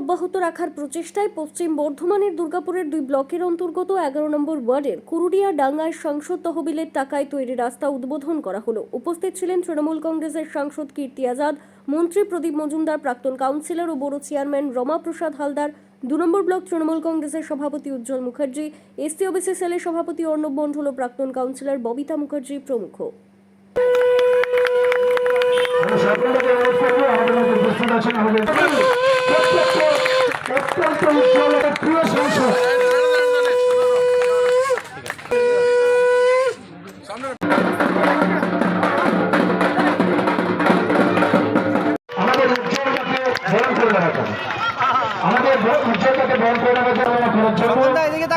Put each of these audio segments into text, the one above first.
অব্যাহত রাখার প্রচেষ্টায় পশ্চিম বর্ধমানের দুর্গাপুরের দুই ব্লকের অন্তর্গত এগারো নম্বর ওয়ার্ডের কুরুডিয়া ডাঙ্গায় সংসদ তহবিলের টাকায় তৈরি রাস্তা উদ্বোধন করা হলো। উপস্থিত ছিলেন তৃণমূল কংগ্রেসের সাংসদ কীর্তি আজাদ, মন্ত্রী প্রদীপ মজুমদার, প্রাক্তন কাউন্সিলর ও বড় চেয়ারম্যান রমাপ্রসাদ হালদার, দু নম্বর ব্লক তৃণমূল কংগ্রেসের সভাপতি উজ্জ্বল মুখার্জি এসসি ওবিসি সেলের সভাপতি অর্ণব মণ্ডল ও প্রাক্তন কাউন্সিলর ববিতা মুখার্জি প্রমুখ। আছেন অত্যন্ত উজ্জ্বল প্রিয় সংসদ আমাদের উজ্জ্বলতাকে বরণ করে রাখা আমাদের উজ্জ্বলতাকে বরণ করে স্বপনদা এদিকে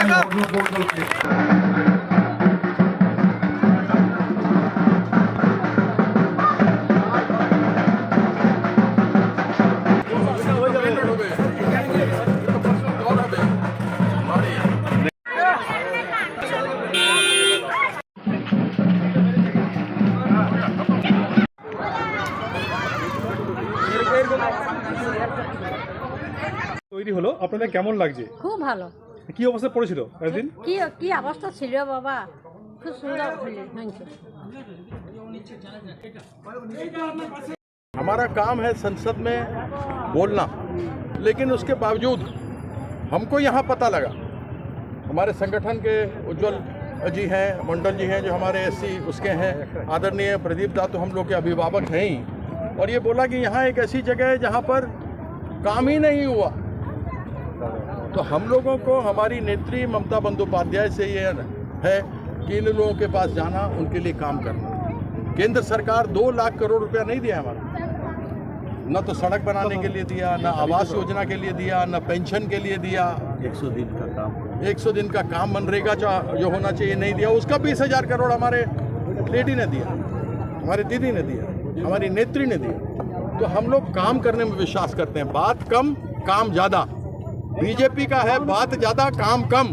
তাকাও। হলো আপনাদের কেমন লাগছে খুব ভালো কি অবস্থা পড়েছিল একদিন কি কি অবস্থা ছিল বাবা খুব সুন্দর হয়েছে हमारा काम है संसद में बोलना लेकिन उसके बावजूद हमको यहाँ पता लगा हमारे संगठन के उज्जवल जी हैं मंडल जी हैं जो हमारे एससी उसके हैं आदरणीय प्रदीप दा तो हम लोग के अभिभावक हैं ही और ये बोला कि यहाँ एक ऐसी जगह है जहाँ पर काम ही नहीं हुआ तो हम लोगों को हमारी नेत्री ममता बंदोपाध्याय से ये है कि इन लोगों के पास जाना उनके लिए काम करना। केंद्र सरकार दो लाख करोड़ रुपया नहीं दिया हमारा। न तो सड़क बनाने के लिए दिया न आवास योजना के लिए दिया न पेंशन के लिए दिया। 100 दिन का काम। 100 दिन का काम मनरेगा जो जो होना चाहिए नहीं दिया उसका बीस हज़ार करोड़ हमारे लेडी ने दिया हमारी दीदी ने दिया हमारी नेत्री ने दिया। तो हम लोग काम करने में विश्वास करते हैं बात कम काम ज़्यादा। बीजेपी का है बात ज़्यादा काम कम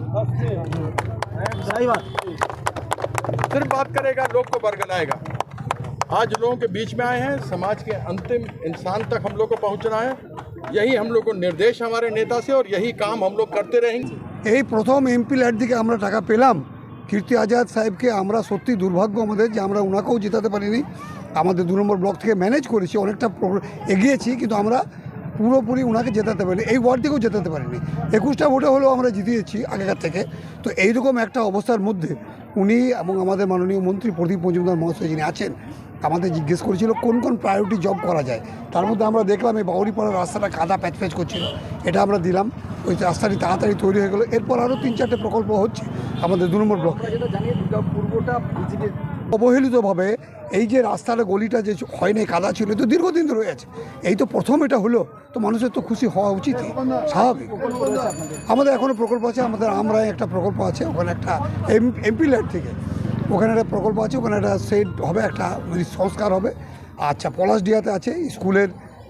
सिर्फ बात करेगा लोग को बरगलाएगा आज लोगों के बीच में आए हैं समाज के अंतिम इंसान तक हम लोग को पहुंचना है यही हम लोग को निर्देश हमारे नेता से और यही काम हम लोग करते रहेंगे এই প্রথম এমপি ল্যাড থেকে আমরা টাকা পেলাম কীর্তি আজাদ সাহেবকে আমরা সত্যি দুর্ভাগ্য আমাদের যে আমরা ওনাকেও জেতাতে পারিনি আমাদের দু নম্বর ব্লক থেকে ম্যানেজ করেছি অনেকটা প্রো- এগিয়েছি কিন্তু আমরা পুরোপুরি ওনাকে জেতাতে পারিনি, এই ওয়ার্ড থেকেও জেতাতে পারিনি। একুশটা ভোটে হলেও আমরা জিতিয়েছি আগেকার থেকে। তো এইরকম একটা অবস্থার মধ্যে উনি এবং আমাদের মাননীয় মন্ত্রী প্রদীপ মজুমদার মহাশয় যিনি আছেন আমাদের জিজ্ঞেস করেছিল কোন কোন প্রায়োরিটি জব করা যায়। তার মধ্যে আমরা দেখলাম এই বাউরিপাড়ার রাস্তাটা কাদা প্যাচ প্যাচ করছিল, এটা আমরা দিলাম। ওই রাস্তাটি তাড়াতাড়ি তৈরি হয়ে গেলো। এরপর আরও তিন চারটে প্রকল্প হচ্ছে আমাদের দু নম্বর ব্লকে। অবহেলিতভাবে এই যে রাস্তার গলিটা যে হয়নি কাদা ছিল তো দীর্ঘদিন ধরে আছে। এই তো প্রথম এটা হলো, তো মানুষের তো খুশি হওয়া উচিত স্বাভাবিক। আমাদের এখনও প্রকল্প আছে, আমাদের আমরাই একটা প্রকল্প আছে, ওখানে একটা এমপি ল্যাড থেকে। ওখানে একটা প্রকল্প আছে, ওখানে একটা সেট হবে, একটা মানে সংস্কার হবে। আচ্ছা পলাশডিয়াতে আছে, স্কুলের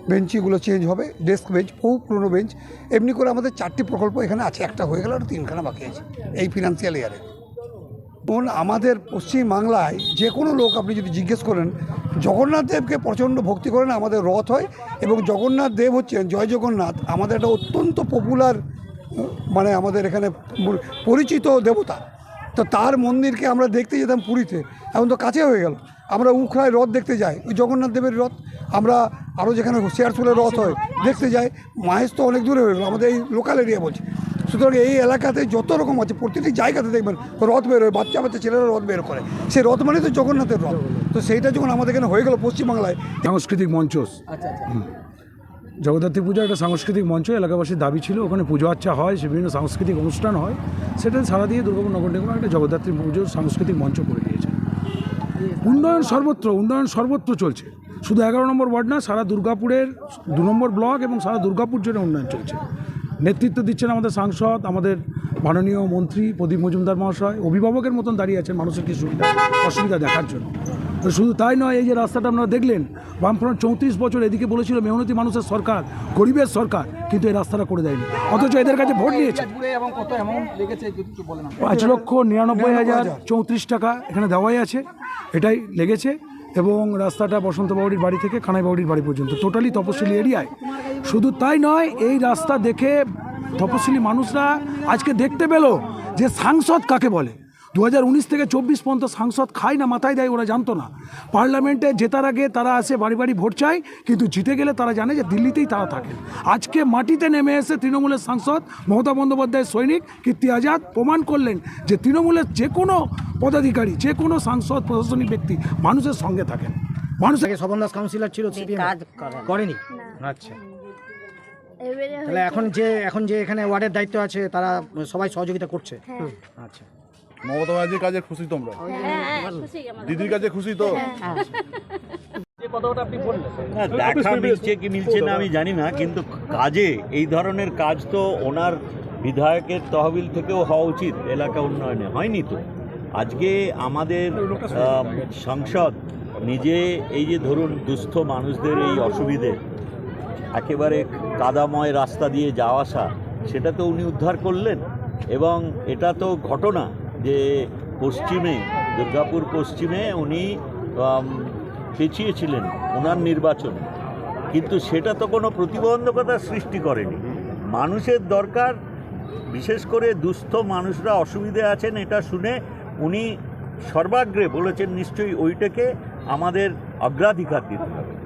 বেঞ্চিগুলো চেঞ্জ হবে, ডেস্ক বেঞ্চ, বহু পুরনো বেঞ্চ। এমনি করে আমাদের চারটি প্রকল্প এখানে আছে, একটা হয়ে গেল, আর তিনখানা বাকি আছে, এই ফিনান্সিয়াল ইয়ারে। দেখুন আমাদের পশ্চিম বাংলায় যে কোনো লোক আপনি যদি জিজ্ঞেস করেন, জগন্নাথ দেবকে প্রচণ্ড ভক্তি করেন আমাদের রথ হয় এবং জগন্নাথ দেব হচ্ছেন জয় জগন্নাথ, আমাদের একটা অত্যন্ত পপুলার মানে আমাদের এখানে পরিচিত দেবতা। তো তার মন্দিরকে আমরা দেখতে যেতাম পুরীতে, এখন তো কাছে হয়ে গেল। আমরা উখড়ায় রথ দেখতে যাই, ওই জগন্নাথ দেবের রথ। আমরা আরও যেখানে শেয়ারসুলের রথ হয়, দেখতে যাই। মাহেশ তো অনেক দূরে হয়ে গেলো, আমাদের এই লোকাল এরিয়া বলছি। সুতরাং এই এলাকাতে যত রকম আছে প্রতিটি জায়গাতে দেখবেন রথ বের হয় বাচ্চা বাচ্চা ছেলেরা রথ বের করে। সেই রথ মানে তো জগন্নাথের রথ। তো সেইটা যখন আমাদের এখানে হয়ে গেল পশ্চিমবাংলায় সাংস্কৃতিক মঞ্চ। জগদ্ধাত্রী পূজা একটা সাংস্কৃতিক মঞ্চ এলাকাবাসীর দাবি ছিল। ওখানে পুজো আচ্চা হয় সে বিভিন্ন সাংস্কৃতিক অনুষ্ঠান হয়। সেটা সারা দিয়ে দুর্গাপুর নগর নিগম একটা জগদ্ধাত্রী পুজোর সাংস্কৃতিক মঞ্চ করে দিয়েছে। উন্নয়ন সর্বত্র উন্নয়ন সর্বত্র চলছে। শুধু এগারো নম্বর ওয়ার্ড না সারা দুর্গাপুরের দু নম্বর ব্লক এবং সারা দুর্গাপুর জুড়ে উন্নয়ন চলছে। নেতৃত্ব দিচ্ছেন আমাদের সাংসদ, আমাদের মাননীয় মন্ত্রী প্রদীপ মজুমদার মহাশয়, অভিভাবকের মতন দাঁড়িয়ে আছেন মানুষের কি সুবিধা, অসুবিধা দেখার জন্য। তো শুধু তাই নয়, এই যে রাস্তাটা আপনারা দেখলেন, বামফ্রন্ট চৌত্রিশ বছর এদিকে বলেছিল মেহনতি মানুষের সরকার, গরিবের সরকার, কিন্তু এই রাস্তাটা করে দেয়নি। অথচ এদের কাছে ভোট নিয়েছে পাঁচ লক্ষ নিরানব্বই হাজার চৌত্রিশ টাকা এখানে দেওয়াই আছে, এটাই লেগেছে। এবং রাস্তাটা বসন্ত বাউরির বাড়ি থেকে কানাই বাউরির বাড়ি পর্যন্ত। টোটালি তপশিলি এরিয়ায়। শুধু তাই নয়, এই রাস্তা দেখে তপশিলি মানুষরা আজকে দেখতে পেল যে সাংসদ কাকে বলে। দু হাজার উনিশ থেকে চব্বিশ পর্যন্ত সাংসদ খায় না মাথায় দেয় ওরা জানতো না। পার্লামেন্টে জেতার আগে তারা আসে বাড়ি বাড়ি ভোট চায় কিন্তু জিতে গেলে তারা জানে যে দিল্লিতেই তারা থাকেন। আজকে মাটিতে নেমে এসে তৃণমূলের সাংসদ মমতা বন্দ্যোপাধ্যায়ের সৈনিক কীর্তি আজাদ প্রমাণ করলেন যে তৃণমূলের যে কোনো পদাধিকারী যে কোনো সাংসদ প্রশাসনিক ব্যক্তি মানুষের সঙ্গে থাকেন। মানুষ আগে স্বপন দাস কাউন্সিলর ছিল। করেনি। আচ্ছা। তাহলে এখন যে এখন যে এখানে ওয়ার্ডের দায়িত্ব আছে তারা সবাই সহযোগিতা করছে? আচ্ছা। মমতা ব্যানার্জির কাজে খুশি তোমরা? হ্যাঁ খুশি আমার দিদির কাছে খুশি তো? দেখা মিলছে কি মিলছে না আমি জানি না কিন্তু কাজে এই ধরনের কাজ তো ওনার বিধায়কের তহবিল থেকেও হওয়া উচিত এলাকা উন্নয়নে। হয়নি তো? আজকে আমাদের সংসদ নিজে এই যে ধরুন দুস্থ মানুষদের এই অসুবিধে একেবারে কাদাময় রাস্তা দিয়ে যাওয়া আসা সেটা তো উনি উদ্ধার করলেন এবং এটা তো ঘটনা। যে পশ্চিমে, দুর্গাপুর পশ্চিমে উনি পেঁচিয়েছিলেন ওনার নির্বাচনে। কিন্তু সেটা তো কোনো প্রতিবন্ধকতা সৃষ্টি করেনি। মানুষের দরকার, বিশেষ করে দুস্থ মানুষরা অসুবিধে আছেন এটা শুনে উনি সর্বাগ্রে বলেছেন, নিশ্চয়ই ওইটাকে আমাদের অগ্রাধিকার দিতে হবে।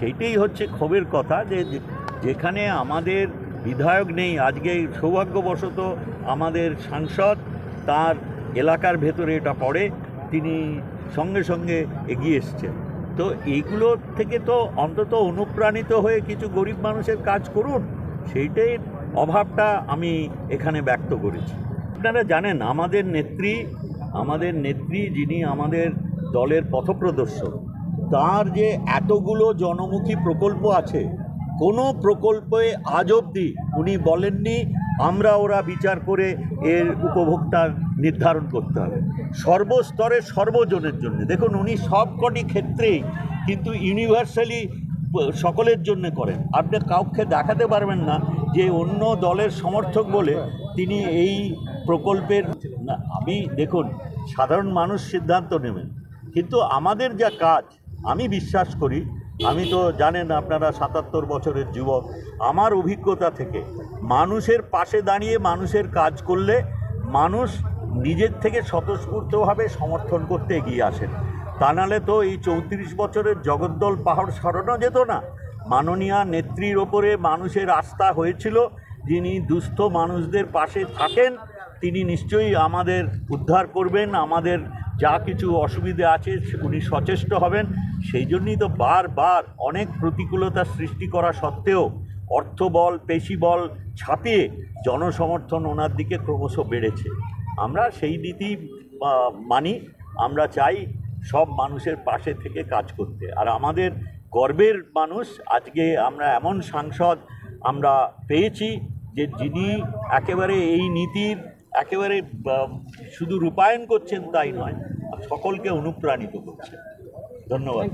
সেইটাই হচ্ছে ক্ষোভের কথা যে- যেখানে আমাদের বিধায়ক নেই, আজকে সৌভাগ্যবশত আমাদের সাংসদ তার এলাকার ভেতরে এটা পড়ে, তিনি সঙ্গে সঙ্গে এগিয়ে এসছেন। তো এইগুলো থেকে তো অন্তত অনুপ্রাণিত হয়ে কিছু গরিব মানুষের কাজ করুন, সেইটাই অভাবটা আমি এখানে ব্যক্ত করেছি। আপনারা জানেন, আমাদের নেত্রী আমাদের নেত্রী যিনি আমাদের দলের পথপ্রদর্শক, তার যে এতগুলো জনমুখী প্রকল্প আছে, কোনো প্রকল্পে আজ অবধি উনি বলেননি আমরা ওরা বিচার করে এর উপভোক্তার নির্ধারণ করতে হবে। সর্বস্তরে সর্বজনের জন্য। দেখুন, উনি সবকটি ক্ষেত্রেই কিন্তু ইউনিভার্সালি সকলের জন্য করেন। আপনি কাউকে দেখাতে পারবেন না যে অন্য দলের সমর্থক বলে তিনি এই প্রকল্পের না, আমি দেখুন, সাধারণ মানুষ সিদ্ধান্ত নেবেন। কিন্তু আমাদের যা কাজ, আমি বিশ্বাস করি আমি তো জানেন আপনারা সাতাত্তর বছরের যুবক। আমার অভিজ্ঞতা থেকে মানুষের পাশে দাঁড়িয়ে মানুষের কাজ করলে মানুষ নিজের থেকে স্বতঃস্ফূর্তভাবে সমর্থন করতে এগিয়ে আসেন। তা নাহলে তো এই চৌত্রিশ বছরের জগদ্দল পাহাড় সরানো যেত না। মাননীয়া নেত্রীর ওপরে মানুষের আস্থা হয়েছিল, যিনি দুস্থ মানুষদের পাশে থাকেন, তিনি নিশ্চয়ই আমাদের উদ্ধার করবেন, আমাদের যা কিছু অসুবিধে আছে, উনি সচেষ্ট হবেন। সেই জন্যই তো বারবার অনেক প্রতিকূলতা সৃষ্টি করা সত্ত্বেও অর্থবল, পেশিবল ছাপিয়ে জনসমর্থন ওনার দিকে ক্রমশ বেড়েছে। আমরা সেই নীতি মানি। আমরা চাই সব মানুষের পাশে থেকে কাজ করতে। আর আমাদের গর্বের মানুষ, আজকে আমরা এমন সাংসদ আমরা পেয়েছি যে যিনি একেবারে এই নীতির একেবারে শুধু রূপায়ণ করছেন তাই নয় সকলকে অনুপ্রাণিত করছেন। ধন্যবাদ।